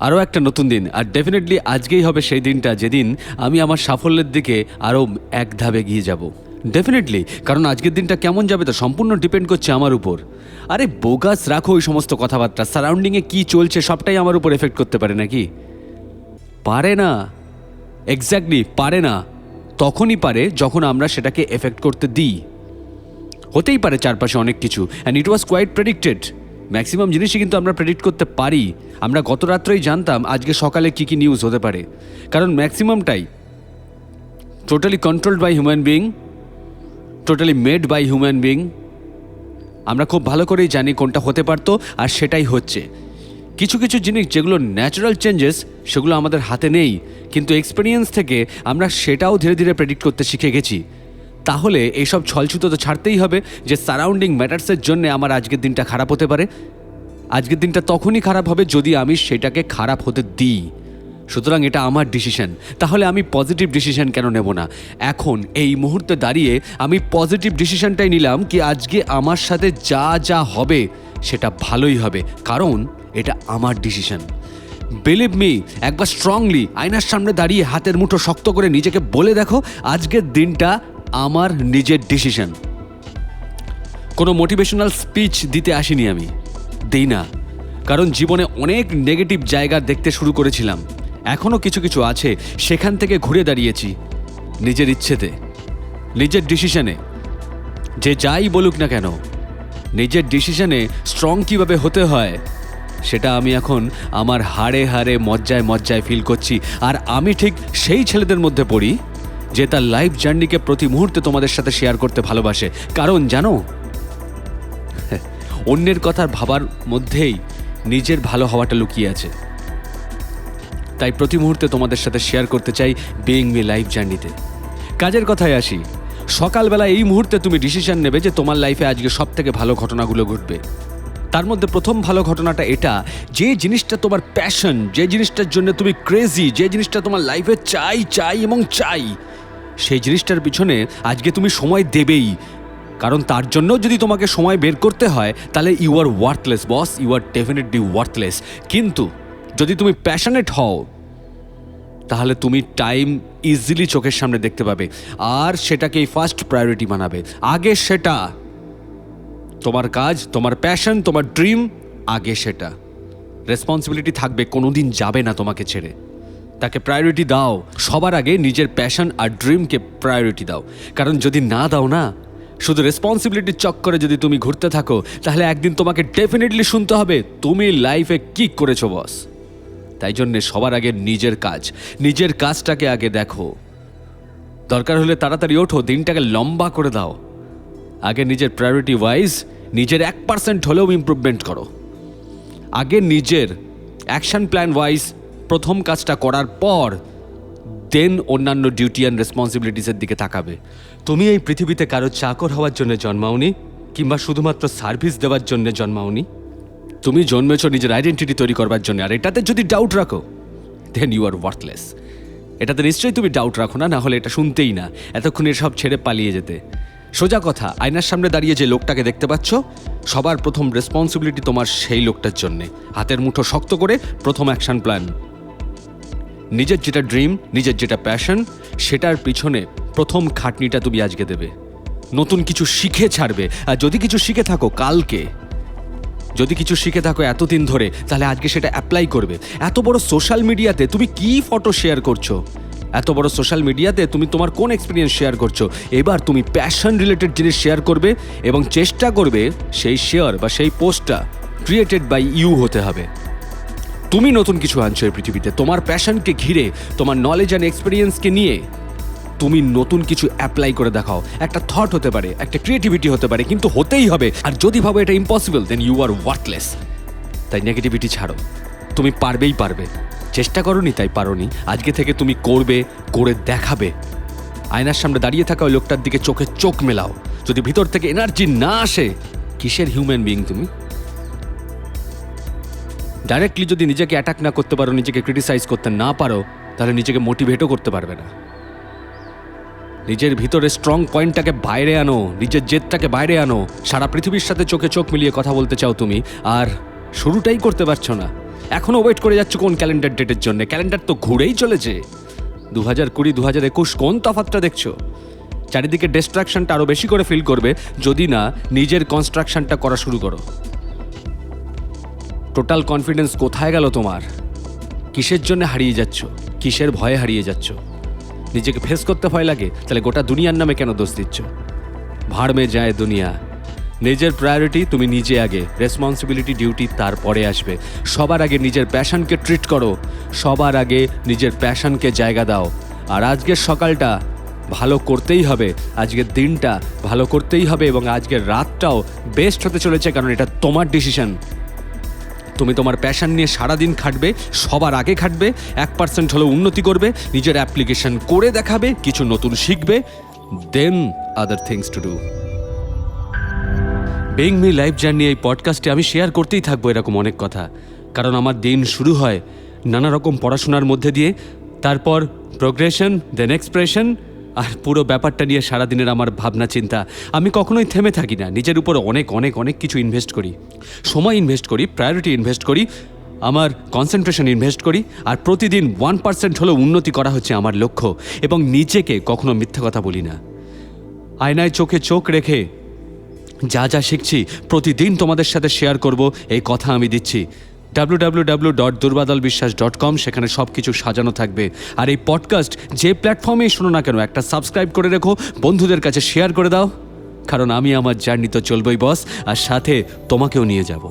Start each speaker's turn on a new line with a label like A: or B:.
A: আরও একটা নতুন দিন, আর ডেফিনেটলি আজকেই হবে সেই দিনটা যেদিন আমি আমার সাফল্যের দিকে আরও এক ধাপ এগিয়ে যাব। ডেফিনেটলি কারণ আজকের দিনটা কেমন যাবে তা সম্পূর্ণ ডিপেন্ড করছে আমার উপর। আরে বোগাস রাখো ওই সমস্ত কথাবার্তা সারাউন্ডিংয়ে কী চলছে সবটাই আমার উপর এফেক্ট করতে পারে নাকি? পারে না। এক্স্যাক্টলি পারে না। তখনই পারে যখন আমরা সেটাকে এফেক্ট করতে দিই। হতেই পারে চারপাশে অনেক কিছু and it was quite predicted maximum জিনিসই কিন্তু আমরা প্রেডিক্ট করতে পারি। আমরা গত রাত্রেই জানতাম আজকে সকালে কী কী নিউজ হতে পারে। কারণ ম্যাক্সিমামটাই totally controlled by human being totally made by human being আমরা খুব ভালো করেই জানি কোনটা হতে পারতো আর সেটাই হচ্ছে। কিছু কিছু জিনিস যেগুলো ন্যাচারাল চেঞ্জেস সেগুলো আমাদের হাতে নেই। কিন্তু এক্সপিরিয়েন্স থেকে আমরা সেটাও ধীরে ধীরে প্রেডিক্ট করতে শিখে গেছি। তাহলে এইসব ছলছুতো তো ছাড়তেই হবে যে সারাউন্ডিং ম্যাটার্সের জন্য আমার আজকের দিনটা খারাপ হতে পারে। আজকের দিনটা তখনই খারাপ হবে যদি আমি সেটাকে খারাপ হতে দিই। সুতরাং এটা আমার ডিসিশন তাহলে আমি পজিটিভ ডিসিশন কেন নেব না? এখন, এই মুহূর্তে দাঁড়িয়ে আমি পজিটিভ ডিসিশনটাই নিলাম কি আজকে আমার সাথে যা যা হবে সেটা ভালোই হবে। কারণ, এটা আমার ডিসিশন বিলিভ মি একবার স্ট্রংলি আয়নার সামনে দাঁড়িয়ে হাতের মুঠো শক্ত করে নিজেকে বলে দেখো, আজকের দিনটা আমার নিজের ডিসিশন কোনো মোটিভেশনাল স্পিচ দিতে আসিনি আমি। দিই না। কারণ জীবনে অনেক নেগেটিভ জায়গা দেখতে শুরু করেছিলাম। এখনও কিছু কিছু আছে সেখান থেকে ঘুরে দাঁড়িয়েছি নিজের ইচ্ছেতে। নিজের ডিসিশনে যে যাই বলুক না কেন, নিজের ডিসিশনে স্ট্রং কীভাবে হতে হয়, সেটা আমি এখন আমার হাড়ে হাড়ে মজ্জায় মজ্জায় ফিল করছি। আর আমি ঠিক সেই ছেলেদের মধ্যে পড়ি যে তার লাইফ জার্নিকে প্রতি মুহূর্তে তোমাদের সাথে শেয়ার করতে ভালোবাসে। কারণ জানো? অন্যের কথা ভাবার মধ্যেই নিজের ভালো হওয়াটা লুকিয়ে আছে। তাই প্রতি মুহূর্তে তোমাদের সাথে শেয়ার করতে চাই বিইং মি লাইফ জার্নিতে কাজের কথায় আসি। সকালবেলা এই মুহূর্তে তুমি ডিসিশন নেবে যে তোমার লাইফে আজকে সব থেকে ভালো ঘটনাগুলো ঘটবে। তার মধ্যে প্রথম ভালো ঘটনাটা এটা, যে জিনিসটা তোমার প্যাশন যে জিনিসটার জন্য তুমি ক্রেজি যে জিনিসটা তোমার লাইফে চাই চাই এবং চাই, সেই জিনিসটার পিছনে আজকে তুমি সময় দেবেই। কারণ তার জন্য যদি তোমাকে সময় বের করতে হয়, তাহলে you are worthless boss you are definitely worthless কিন্তু যদি তুমি প্যাশনেট হও, তাহলে তুমি টাইম ইজিলি চোখের সামনে দেখতে পাবে। আর সেটাকেই ফার্স্ট প্রায়োরিটি বানাবে আগে সেটা তোমার কাজ, তোমার প্যাশন তোমার ড্রিম আগে সেটা। রেসপন্সিবিলিটি থাকবে, কোনোদিন যাবে না তোমাকে ছেড়ে। তাকে প্রায়োরিটি দাও। সবার আগে নিজের প্যাশন আর ড্রিমকে প্রায়োরিটি দাও। কারণ যদি না দাও না, শুধু রেসপন্সিবিলিটির চক্করে যদি তুমি ঘুরতে থাকো, তাহলে একদিন তোমাকে ডেফিনেটলি শুনতে হবে, তুমি লাইফে কি করেছ বস তাই জন্যে সবার আগে নিজের কাজ, নিজের কাজটাকে আগে দেখো। দরকার হলে তাড়াতাড়ি ওঠো, দিনটাকে লম্বা করে দাও। আগে নিজের প্রায়োরিটি ওয়াইজ নিজের এক পার্সেন্ট হলেও ইমপ্রুভমেন্ট করো। আগে নিজের অ্যাকশন প্ল্যান ওয়াইজ প্রথম কাজটা করার পর দেন অন্যান্য ডিউটি অ্যান্ড রেসপন্সিবিলিটিসের দিকে তাকাবে। তুমি এই পৃথিবীতে কারও চাকর হওয়ার জন্য জন্মাওনি কিংবা শুধুমাত্র সার্ভিস দেওয়ার জন্য জন্মাওনি? তুমি জন্মেছ নিজের আইডেন্টিটি তৈরি করবার জন্য, আর এটাতে যদি ডাউট রাখো দেন ইউ আর ওয়ার্থলেস এটাতে নিশ্চয়ই তুমি ডাউট রাখো না না হলে এটা শুনতেই না। এতক্ষণ এসব ছেড়ে পালিয়ে যেতে। সোজা কথা, আয়নার সামনে দাঁড়িয়ে যে লোকটাকে দেখতে পাচ্ছ, সবার প্রথম রেসপন্সিবিলিটি তোমার সেই লোকটার জন্যে। হাতের মুঠো শক্ত করে প্রথম অ্যাকশন প্ল্যান নিজের যেটা ড্রিম নিজের যেটা প্যাশন সেটার পিছনে প্রথম খাটনিটা তুমি আজকে দেবে। নতুন কিছু শিখে ছাড়বে। আর যদি কিছু শিখে থাকো কালকে, যদি কিছু শিখে থাকো এতদিন ধরে, তাহলে আজকে সেটা অ্যাপ্লাই করবে। এত বড় সোশ্যাল মিডিয়াতে তুমি কি ফটো শেয়ার করছ? এত বড় সোশ্যাল মিডিয়াতে তুমি তোমার কোন এক্সপিরিয়েন্স শেয়ার করছ? এবার তুমি প্যাশন রিলেটেড জিনিস শেয়ার করবে এবং চেষ্টা করবে সেই শেয়ার বা সেই পোস্টটা ক্রিয়েটেড বাই ইউ হতে হবে। তুমি নতুন কিছু আনছো এই পৃথিবীতে, তোমার প্যাশনকে ঘিরে, তোমার নলেজ অ্যান্ড এক্সপিরিয়েন্সকে নিয়ে তুমি নতুন কিছু অ্যাপ্লাই করে দেখাও। একটা থট হতে পারে, একটা ক্রিয়েটিভিটি হতে পারে, কিন্তু হতেই হবে। আর যদি ভাবো এটা impossible then you are worthless তাই নেগেটিভিটি ছাড়ো। তুমি পারবেই পারবে। চেষ্টা করনি তাই পারোনি। আজকে থেকে তুমি করবে, করে দেখাবে। আয়নার সামনে দাঁড়িয়ে থাকা ওই লোকটার দিকে চোখে চোখ মেলাও। যদি ভিতর থেকে এনার্জি না আসে, কিসের হিউম্যান বিইং তুমি? ডাইরেক্টলি যদি নিজেকে অ্যাটাক না করতে পারো, নিজেকে ক্রিটিসাইজ করতে না পারো, তাহলে নিজেকে মোটিভেটও করতে পারবে না। নিজের ভিতরে স্ট্রং পয়েন্টটাকে বাইরে আনো, নিজের জেদটাকে বাইরে আনো। সারা পৃথিবীর সাথে চোখে চোখ মিলিয়ে কথা বলতে চাও তুমি, আর শুরুটাই করতে পারছ না। এখনও ওয়েট করে যাচ্ছ কোন ক্যালেন্ডার ডেটের জন্য? ক্যালেন্ডার তো ঘুরেই চলেছে। দু হাজার কুড়ি দু হাজার একুশ কোন তফাতটা দেখছ? চারিদিকে ডিস্ট্রাকশনটা আরও বেশি করে ফিল করবে, যদি না, নিজের কনস্ট্রাকশনটা করা শুরু করো। টোটাল কনফিডেন্স কোথায় গেল তোমার? কিসের জন্য হারিয়ে যাচ্ছ? কিসের ভয়ে হারিয়ে যাচ্ছ? নিজেকে ফেস করতে ভয় লাগে? তাহলে গোটা দুনিয়ার নামে কেন দোষ দিচ্ছ? ভাড় মে যায় দুনিয়া। নিজের প্রায়োরিটি তুমি নিজে আগে। রেসপন্সিবিলিটি ডিউটি তারপরে আসবে। সবার আগে নিজের প্যাশনকে ট্রিট করো। সবার আগে নিজের প্যাশনকে জায়গা দাও। আর আজকের সকালটা ভালো করতেই হবে। আজকের দিনটা ভালো করতেই হবে এবং আজকের রাতটাও বেস্ট হতে চলেছে কারণ এটা তোমার ডিসিশন তুমি তোমার প্যাশন নিয়ে সারাদিন খাটবে, সবার আগে খাটবে, এক পার্সেন্ট হলেও উন্নতি করবে, নিজের অ্যাপ্লিকেশন করে দেখাবে, কিছু নতুন শিখবে then other things to do being me life journey এই পডকাস্টে আমি শেয়ার করতেই থাকব এরকম অনেক কথা। কারণ আমার দিন শুরু হয় নানা রকম পড়াশোনার মধ্যে দিয়ে, তারপর প্রোগ্রেশন দেন এক্সপ্রেশন আর পুরো ব্যাপারটা নিয়ে সারাদিনের আমার ভাবনা, চিন্তা। আমি কখনোই থেমে থাকি না, নিজের উপর অনেক অনেক অনেক কিছু ইনভেস্ট করি। সময় ইনভেস্ট করি প্রায়োরিটি ইনভেস্ট করি, আমার কনসেন্ট্রেশন ইনভেস্ট করি, আর প্রতিদিন ওয়ান পার্সেন্ট হলেও উন্নতি করা হচ্ছে আমার লক্ষ্য। এবং নিজেকে কখনো মিথ্যা কথা বলি না। আয়নায় চোখে চোখ রেখে যা যা শিখছি প্রতিদিন তোমাদের সাথে শেয়ার করব, এই কথা আমি দিচ্ছি। W dot Biswas dot com সেখানে সব কিছু সাজানো থাকবে। আর এই পডকাস্ট যে প্ল্যাটফর্মে শোনো না কেন, একটা সাবস্ক্রাইব করে রেখো, বন্ধুদের কাছে শেয়ার করে দাও। কারণ আমি আমার জার্নি তো চলবই বস আর সাথে তোমাকেও নিয়ে যাব।